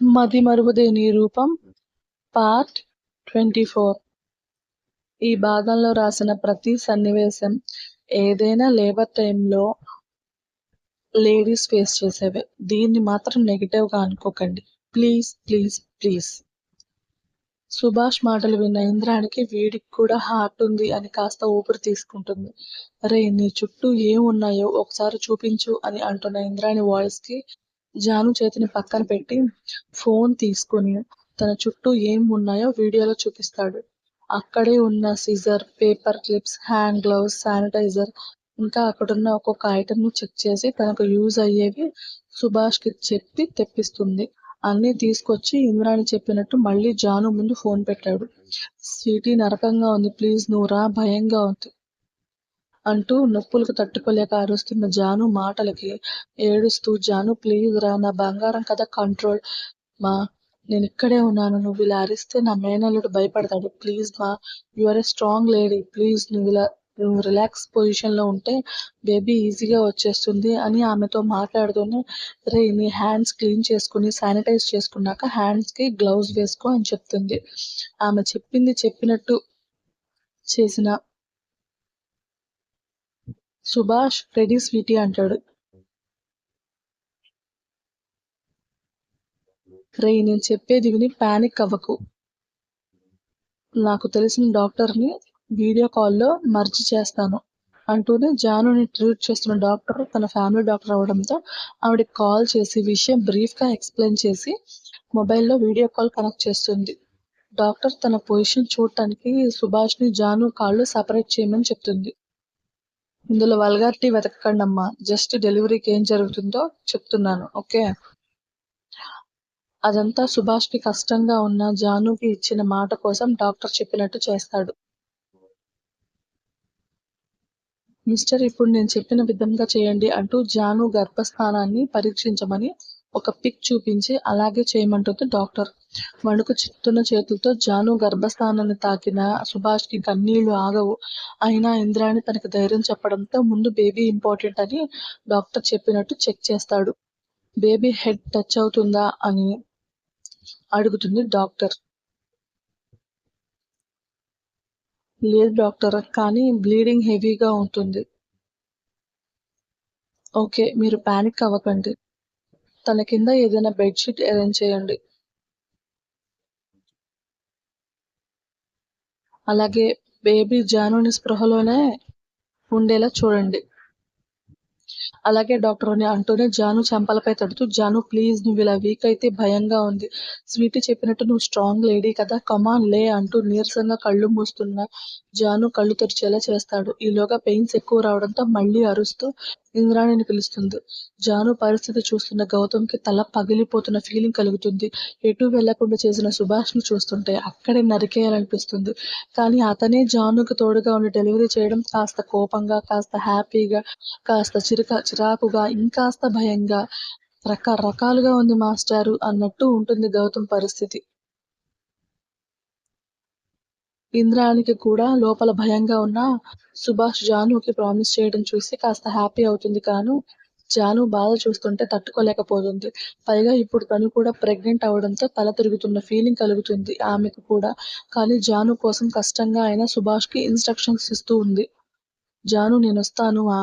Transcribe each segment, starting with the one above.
మతిమరుపుదేని రూపం part twenty four ఈ భాగంలో రాసిన ప్రతి సన్నివేశం ఏదైనా లేబర్ టైంలో లేడీస్ ఫేస్ చేసేవే. దీన్ని మాత్రం నెగిటివ్గా అనుకోకండి. Please please please. సుభాష్ మాటలు విన్న ఇంద్రానికి వీడికి కూడా హార్ట్ ఉంది అని కాస్త ఊపిరి తీసుకుంటుంది. అరే నీ చుట్టూ ఏమున్నాయో ఒకసారి చూపించు అని అంటున్న ఇంద్రాణి వాయిస్కి జాను చేతిని పక్కన పెట్టి ఫోన్ తీసుకుని తన చుట్టూ ఏం ఉన్నాయో వీడియోలో చూపిస్తాడు. అక్కడే ఉన్న scissor paper clips hand gloves sanitizer ఇంకా అక్కడున్న ఒక్కొక్క ఐటమ్ చెక్ చేసి తనకు యూజ్ అయ్యేవి సుభాష్కి చెప్పి తెప్పిస్తుంది. అన్నీ తీసుకొచ్చి ఇంద్రాణి చెప్పినట్టు మళ్ళీ జాను ముందు ఫోన్ పెట్టాడు. సిటీ నరకంగా ఉంది. ప్లీజ్ నువ్వు రా భయంగా ఉంది. అంటూ నొప్పులకు తట్టుకోలేక అరుస్తున్న జాను మాటలకి ఏడుస్తూ జాను ప్లీజ్ రా నా బంగారం కదా కంట్రోల్ మా నేను ఇక్కడే ఉన్నాను. నువ్వు ఇలా అరిస్తే నా మేనల్లుడు భయపడతాడు. ప్లీజ్ మా you are a strong lady please నువ్వు ఇలా నువ్వు రిలాక్స్ పొజిషన్లో ఉంటే బేబీ ఈజీగా వచ్చేస్తుంది అని ఆమెతో మాట్లాడుతూనే రే నీ హ్యాండ్స్ క్లీన్ చేసుకుని శానిటైజ్ చేసుకున్నాక హ్యాండ్స్కి గ్లౌజ్ వేసుకో అని చెప్తుంది. ఆమె చెప్పింది చెప్పినట్టు చేసిన సుభాష్ రెడీ స్వీటీ అంటాడు. రే నేను చెప్పేది విని పానిక్ అవ్వకు. నాకు తెలిసిన డాక్టర్ని వీడియో కాల్లో మర్చి చేస్తాను అంటూనే జానుని ట్రీట్ చేస్తున్న డాక్టర్ తన ఫ్యామిలీ డాక్టర్ అవడంతో ఆవిడకి కాల్ చేసి విషయం బ్రీఫ్గా ఎక్స్ప్లెయిన్ చేసి మొబైల్లో వీడియో కాల్ కనెక్ట్ చేస్తుంది. డాక్టర్ తన పొజిషన్ చూడటానికి సుభాష్ని జాను కాళ్ళు సపరేట్ చేయమని చెప్తుంది. ఇందులో వల్గారిటీ వెతకండి అమ్మా జస్ట్ డెలివరీకి ఏం జరుగుతుందో చెప్తున్నాను. ఓకే? అదంతా సుభాష్కి కష్టంగా ఉన్న జానుకి ఇచ్చిన మాట కోసం డాక్టర్ చెప్పినట్టు చేస్తాడు. మిస్టర్ ఇప్పుడు నేను చెప్పిన విధంగా చేయండి అంటూ జాను గర్భస్థానాన్ని పరీక్షించమని ఒక పిక్ చూపించి అలాగే చేయమంటుంది డాక్టర్. వణుకు చిత్తున్న చేతులతో జాను గర్భస్థానాన్ని తాకిన సుభాష్కి కన్నీళ్ళు ఆగవు. అయినా ఇంద్రాణి తనకి ధైర్యం చెప్పడంతో ముందు బేబీ ఇంపార్టెంట్ అని డాక్టర్ చెప్పినట్టు చెక్ చేస్తాడు. బేబీ హెడ్ టచ్ అవుతుందా అని అడుగుతుంది డాక్టర్. లేదు డాక్టర్ కానీ బ్లీడింగ్ హెవీగా ఉంటుంది. ఓకే మీరు పానిక్ అవ్వకండి. తన కింద ఏదైనా బెడ్షీట్ అరేంజ్ చేయండి. అలాగే బేబీ జానుని స్పృహలోనే ఉండేలా చూడండి. అలాగే డాక్టర్ అని అంటూనే జాను చెంపలపై తడుతూ జాను ప్లీజ్ నువ్వు ఇలా వీక్ అయితే భయంగా ఉంది. స్వీటీ చెప్పినట్టు నువ్వు స్ట్రాంగ్ లేడీ కదా కమాన్ లే అంటూ నీరసంగా కళ్ళు మూస్తున్న జాను కళ్ళు తెరిచేలా చేస్తాడు. ఈలోగా పెయిన్స్ ఎక్కువ రావడంతో మళ్ళీ అరుస్తూ ఇంద్రాణిని పిలుస్తుంది. జాను పరిస్థితి చూస్తున్న గౌతమ్కి తల పగిలిపోతున్న ఫీలింగ్ కలుగుతుంది. ఎటు వెళ్ళకుండా చేసిన సుభాష్ని చూస్తుంటే అక్కడే నరికేయాలనిపిస్తుంది. కానీ అతనే జానుకు తోడుగా ఉండి డెలివరీ చేయడం కాస్త కోపంగా కాస్త హ్యాపీగా కాస్త చిరక చిరాకుగా ఇంకాస్త భయంగా రకరకాలుగా ఉంది మాస్టారు అన్నట్టు ఉంటుంది గౌతమ్ పరిస్థితి. ఇంద్రానికి కూడా లోపల భయంగా ఉన్న సుభాష్ జానుకి ప్రామిస్ చేయడం చూసి కాస్త హ్యాపీ అవుతుంది కాను జాను బాధ చూస్తుంటే తట్టుకోలేకపోతుంది. పైగా ఇప్పుడు తను కూడా ప్రెగ్నెంట్ అవడంతో తల తిరుగుతున్న ఫీలింగ్ కలుగుతుంది ఆమెకు కూడా. కానీ జాను కోసం కష్టంగా అయినా సుభాష్కి ఇన్స్ట్రక్షన్స్ ఇస్తూ ఉంది. జాను నేను వస్తాను ఆ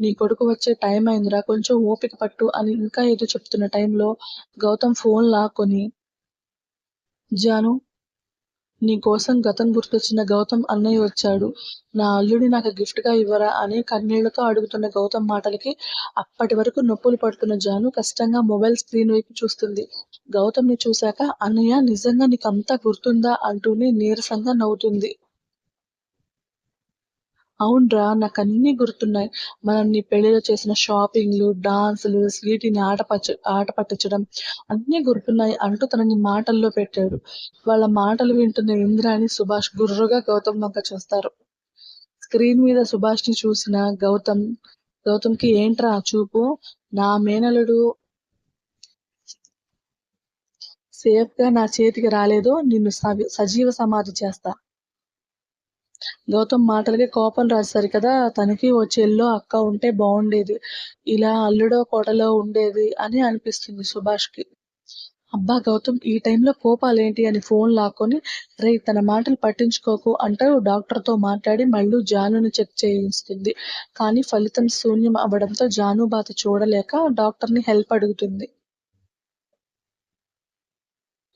నీ కొడుకు వచ్చే టైం అయిందిరా కొంచెం ఓపిక పట్టు అని ఇంకా ఏదో చెప్తున్న టైంలో గౌతమ్ ఫోన్ లాక్కొని జాను నీ కోసం గతం గుర్తొచ్చిన గౌతమ్ అన్నయ్య వచ్చాడు. నా అల్లుడి నాకు గిఫ్ట్గా ఇవ్వరా? అని కన్నీళ్ళతో అడుగుతున్న గౌతమ్ మాటలకి అప్పటి వరకు నొప్పులు పడుతున్న జాను కష్టంగా మొబైల్ స్క్రీన్ వైపు చూస్తుంది. గౌతమ్ని చూశాక అన్నయ్య నిజంగా నీకు అంతా గుర్తుందా? అంటూనే నీరసంగా నవ్వుతుంది. అవునరా నాకు అన్నీ గుర్తున్నాయి. మనం నీ పెళ్ళిలో చేసిన షాపింగ్లు డాన్సులు స్వీటీని ఆట పచ్చ ఆట పట్టించడం అన్నీ గుర్తున్నాయి అంటూ తనని మాటల్లో పెట్టాడు. వాళ్ళ మాటలు వింటున్న ఇంద్రాని సుభాష్ గుర్రుగా గౌతమ్ వంక చూస్తారు. స్క్రీన్ మీద సుభాష్ని చూసిన గౌతమ్ గౌతమ్కి ఏంట్రా చూపు? నా మేనలుడు సేఫ్గా నా చేతికి రాలేదో. నిన్ను సజీవ సమాధి చేస్తా. గౌతమ్ మాటలకి కోపం రాశారు కదా తనకి ఓ చెల్లో అక్క ఉంటే బాగుండేది ఇలా అల్లుడో కోటలో ఉండేది అని అనిపిస్తుంది సుభాష్కి. అబ్బా గౌతమ్ ఈ టైంలో కోపాలేంటి అని ఫోన్ లాక్కొని రే తన మాటలు పట్టించుకోకు అంటూ డాక్టర్తో మాట్లాడి మళ్ళీ జానుని చెక్ చేయిస్తుంది. కానీ ఫలితం శూన్యం అవ్వడంతో జాను బాధ చూడలేక డాక్టర్ని హెల్ప్ అడుగుతుంది.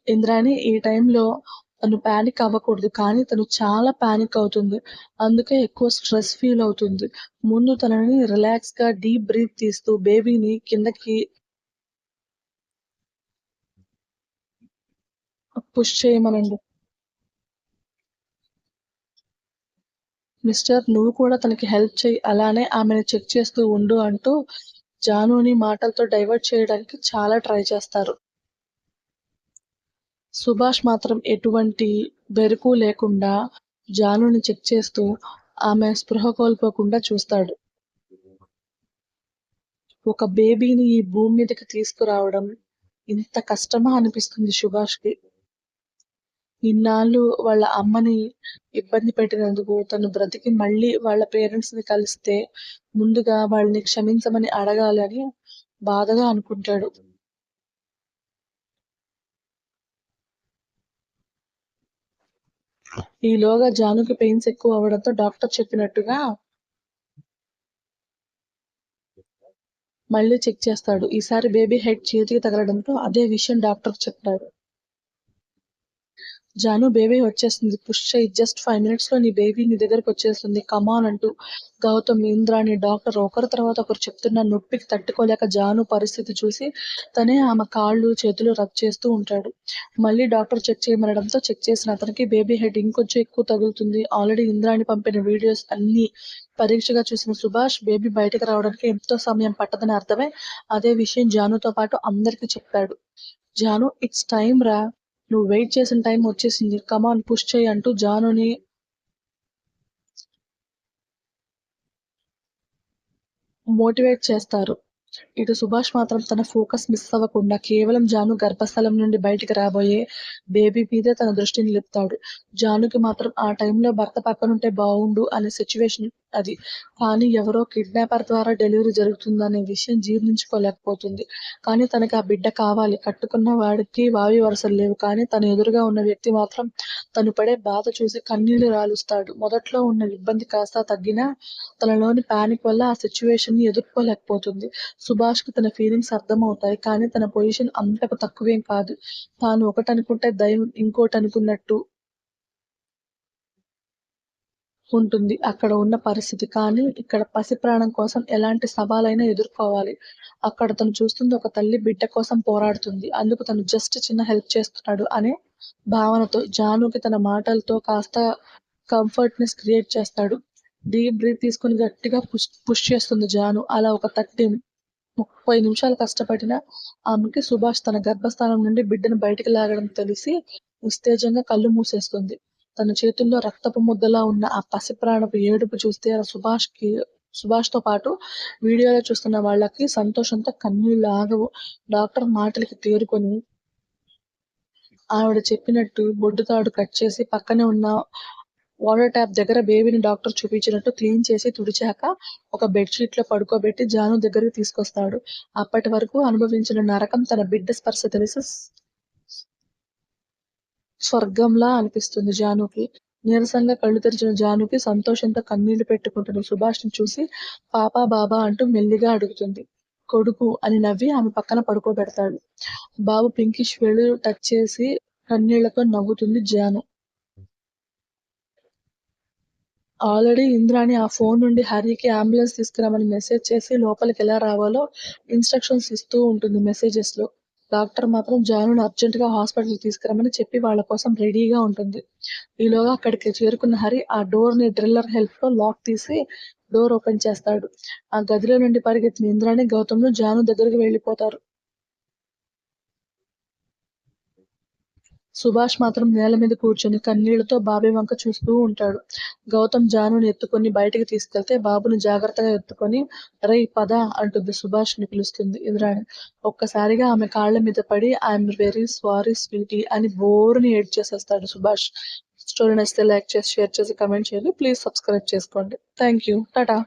ఇంద్రాణి ఈ టైంలో తను ప్యానిక్ అవ్వకూడదు. కానీ తను చాలా ప్యానిక్ అవుతుంది. అందుకే ఎక్కువ స్ట్రెస్ ఫీల్ అవుతుంది. ముందు తనని రిలాక్స్గా డీప్ బ్రీత్ తీస్తూ బేబీని కిందకి పుష్ చేయమనండి. మిస్టర్ నువ్వు కూడా తనకి హెల్ప్ చేయి. అలానే ఆమెను చెక్ చేస్తూ ఉండు అంటూ జానుని మాటలతో డైవర్ట్ చేయడానికి చాలా ట్రై చేస్తారు. సుభాష్ మాత్రం ఎటువంటి బెరుకు లేకుండా జానుని చెక్ చేస్తూ ఆమె స్పృహ కోల్పోకుండా చూస్తాడు. ఒక బేబీని ఈ భూమి మీదకి తీసుకురావడం ఇంత కష్టమా అనిపిస్తుంది సుభాష్కి. ఇన్నాళ్ళు వాళ్ళ అమ్మని ఇబ్బంది పెట్టినందుకు తను బ్రతికి మళ్ళీ వాళ్ళ పేరెంట్స్ని కలిస్తే ముందుగా వాళ్ళని క్షమించమని అడగాలని బాధగా అనుకుంటాడు. ఈలోగా జానుకి పెయిన్స్ ఎక్కువ అవడంతో డాక్టర్ చెప్పినట్టుగా మళ్ళీ చెక్ చేస్తాడు. ఈసారి బేబీ హెడ్ చేతికి తగలడంతో అదే విషయం డాక్టర్ చెప్పాడు జాను బేబీ వచ్చేస్తుంది. పుష్ చేయి జస్ట్ ఫైవ్ మినిట్స్లో నీ బేబీ నీ దగ్గరకు వచ్చేస్తుంది. కమాన్ అంటూ గౌతమ్ ఇంద్రాని డాక్టర్ ఒకరి తర్వాత ఒకరు చెప్తున్న నొప్పికి తట్టుకోలేక జాను పరిస్థితి చూసి తనే ఆమె కాళ్ళు చేతులు రబ్ చేస్తూ ఉంటాడు. మళ్ళీ డాక్టర్ చెక్ చేయమనడంతో చెక్ చేసిన అతనికి బేబీ హెడ్ ఇంకొంచెం ఎక్కువ తగులుతుంది. ఆల్రెడీ ఇంద్రాని పంపిన వీడియోస్ అన్ని పరీక్షగా చూసిన సుభాష్ బేబీ బయటకు రావడానికి ఎంతో సమయం పట్టదని అర్థమై అదే విషయం జానుతో పాటు అందరికి చెప్పాడు. జాను ఇట్స్ టైం రా. నువ్వు వెయిట్ చేసిన టైం వచ్చేసింది. కమాన్ పుష్ చేయి అంటూ జానుని మోటివేట్ చేస్తారు. ఇటు సుభాష్ మాత్రం తన ఫోకస్ మిస్ అవ్వకుండా కేవలం జాను గర్భస్థలం నుండి బయటికి రాబోయే బేబీ మీదే తన దృష్టిని నిలుపుతాడు. జానుకి మాత్రం ఆ టైంలో భర్త పక్కనుంటే బాగుండు అనే సిచ్యువేషన్ అది. కానీ ఎవరో కిడ్నాపర్ ద్వారా డెలివరీ జరుగుతుందనే విషయం జీర్ణించుకోలేకపోతుంది. కానీ తనకి ఆ బిడ్డ కావాలి. కట్టుకున్న వాడికి వావి వరుసలు లేవు. కానీ తన ఎదురుగా ఉన్న వ్యక్తి మాత్రం తను పడే బాధ చూసి కన్నీళ్ళు రాలుస్తాడు. మొదట్లో ఉన్న ఇబ్బంది కాస్త తగ్గినా తనలోని పానిక్ వల్ల ఆ సిచ్యువేషన్ని ఎదుర్కోలేకపోతుంది. సుభాష్కి తన ఫీలింగ్స్ అర్థమవుతాయి. కానీ తన పొజిషన్ అంతకు తక్కువేం కాదు. తాను ఒకటి అనుకుంటే దైవం ఇంకోటి అనుకున్నట్టు ఉంటుంది. అక్కడ ఉన్న పరిస్థితి కానీ ఇక్కడ పసి ప్రాణం కోసం ఎలాంటి సవాలైనా ఎదుర్కోవాలి. అక్కడ తను చూస్తుంది ఒక తల్లి బిడ్డ కోసం పోరాడుతుంది. అందుకు తను జస్ట్ చిన్న హెల్ప్ చేస్తున్నాడు అనే భావనతో జానుకి తన మాటలతో కాస్త కంఫర్ట్ నెస్ క్రియేట్ చేస్తాడు. డీప్ బ్రీత్ తీసుకుని గట్టిగా పుష్ పుష్ చేస్తుంది జాను. అలా ఒక థర్టీ ముప్పై నిమిషాలు కష్టపడిన ఆమెకి సుభాష్ తన గర్భస్థానం నుండి బిడ్డను బయటికి లాగడం తెలిసి ఉత్తేజంగా కళ్ళు మూసేస్తుంది. తన చేతుల్లో రక్తపు ముద్దలా ఉన్న ఆ పసి ప్రాణపు ఏడుపు చూస్తే సుభాష్కి సుభాష్తో పాటు వీడియోలో చూస్తున్న వాళ్ళకి సంతోషంతో కన్నీళ్ళు ఆగవు డాక్టర్ మాటలకి తేరుకొని ఆవిడ చెప్పినట్టు బొడ్డు తాడు కట్ చేసి పక్కనే ఉన్న వాటర్ ట్యాప్ దగ్గర బేబీని డాక్టర్ చూపించినట్టు క్లీన్ చేసి తుడిచాక ఒక బెడ్షీట్లో పడుకోబెట్టి జాను దగ్గరికి తీసుకొస్తాడు. అప్పటి వరకు అనుభవించిన నరకం తన బిడ్డ స్పర్శ తెలిసి స్వర్గంలా అనిపిస్తుంది జానుకి. నీరసంగా కళ్ళు తెరిచిన జానుకి సంతోషంతో కన్నీళ్ళు పెట్టుకుంటున్న సుభాష్ని చూసి పాపా బాబా అంటూ మెల్లిగా అడుగుతుంది. కొడుకు అని నవ్వి ఆమె పక్కన పడుకోబెడతాడు. బాబు పింకిష్ వేలు టచ్ చేసి కన్నీళ్ళతో నవ్వుతుంది జాను. ఆల్రెడీ ఇంద్రాణి ఆ ఫోన్ నుండి హరికి అంబులెన్స్ తీసుకురామని మెసేజ్ చేసి లోపలికి ఎలా రావాలో ఇన్స్ట్రక్షన్స్ ఇస్తూ ఉంటుంది మెసేజెస్లో డాక్టర్ మాత్రం జానుని అర్జెంట్గా హాస్పిటల్ తీసుకురమ్మని చెప్పి వాళ్ళ కోసం రెడీగా ఉంటుంది. ఈలోగా అక్కడికి చేరుకున్న హరి ఆ డోర్ని డ్రిల్లర్ హెల్ప్లో లాక్ తీసి డోర్ ఓపెన్ చేస్తాడు. ఆ గదిలో నుండి పరిగెత్తిన ఇంద్రాణి గౌతమ్ జాను దగ్గరికి వెళ్ళిపోతారు. సుభాష్ మాత్రం నేల మీద కూర్చొని కన్నీళ్ళతో బాబీ వంక చూస్తూ ఉంటాడు. గౌతమ్ జానుని ఎత్తుకొని బయటికి తీసుకెళ్తే బాబుని జాగ్రత్తగా ఎత్తుకొని రై పద అంటుంది సుభాష్ని పిలుస్తుంది ఇంద్రాణి ఒక్కసారిగా ఆమె కాళ్ళ మీద పడి ఐఎమ్ వెరీ సారీ స్వీటీ అని బోర్ని ఏడ్ చేసేస్తాడు సుభాష్. స్టోరీ నచ్చితే లైక్ చేసి షేర్ చేసి కమెంట్ చేయండి. ప్లీజ్ సబ్స్క్రైబ్ చేసుకోండి. Thank you tata.